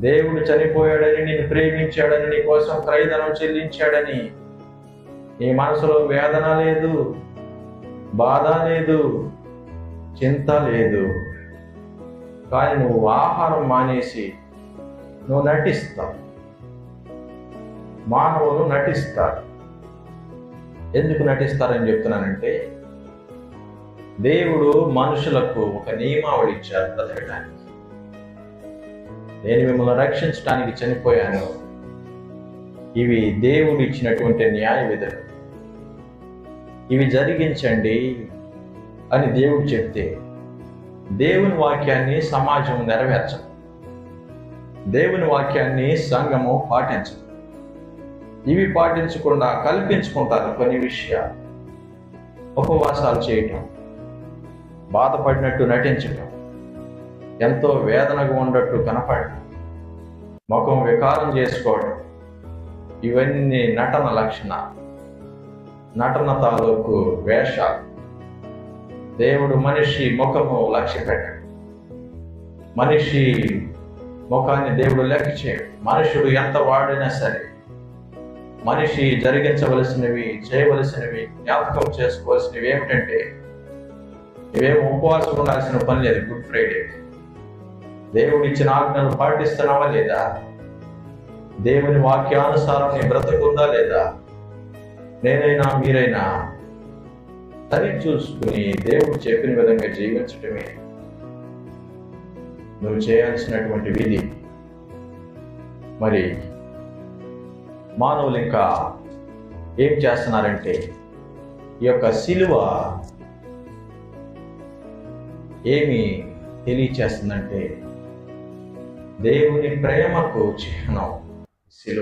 దేవుడు చనిపోయాడని నిన్ను ప్రేమించాడని నీ కోసం క్రైదనం చెల్లించాడని. నీ మనసులో వేదన లేదు బాధ లేదు చింత లేదు. కానీ నువ్వు ఆహారం మానేసి నువ్వు నటిస్తావు. మానవులు నటిస్తారు. ఎందుకు నటిస్తారని చెప్తున్నానంటే దేవుడు మనుషులకు ఒక నియమావళి ఇచ్చారు బ్రతకడానికి నేను మిమ్మల్ని రక్షించడానికి చనిపోయాను. ఇవి దేవుడు ఇచ్చినటువంటి న్యాయ విధులు ఇవి జరిగించండి అని దేవుడు చెప్తే దేవుని వాక్యాన్ని సమాజం నెరవేర్చదు. దేవుని వాక్యాన్ని సంఘము పాటించదు. ఇవి పాటించకుండా కల్పించుకుంటారు కొన్ని విషయాలు. ఉపవాసాలు చేయటం బాధపడినట్టు నటించటం ఎంతో వేదనగా ఉన్నట్టు కనపడటం ముఖం వికారం చేసుకోవడం ఇవన్నీ నటన లక్షణాలు. నటన తాలూకు వేషాలు. దేవుడు మనిషి ముఖము లక్ష్య పెట్టాడు మనిషి ముఖాన్ని దేవుడు లెక్క చేయడు. మనుషుడు ఎంత వాడినా సరే మనిషి జరిగించవలసినవి చేయవలసినవి జ్ఞాపకం చేసుకోవాల్సినవి ఏమిటంటే ఇవేం ఉపవాసం ఉండాల్సిన పని లేదు గుడ్ ఫ్రైడే. దేవుడు ఇచ్చిన ఆజ్ఞను పాటిస్తున్నావా లేదా? దేవుని వాక్యానుసారం నీ బ్రతుకుందా లేదా? నేనైనా మీరైనా సరి చూసుకుని దేవుడు చెప్పిన విధంగా జీవించటమే నువ్వు చేయాల్సినటువంటి విధి. మరి మానవులు ఇంకా ఏం చేస్తున్నారంటే ఈ యొక్క సిలువ ఏమి తెలియచేస్తుందంటే దేవుని ప్రేమకు చిహ్నం సిలువ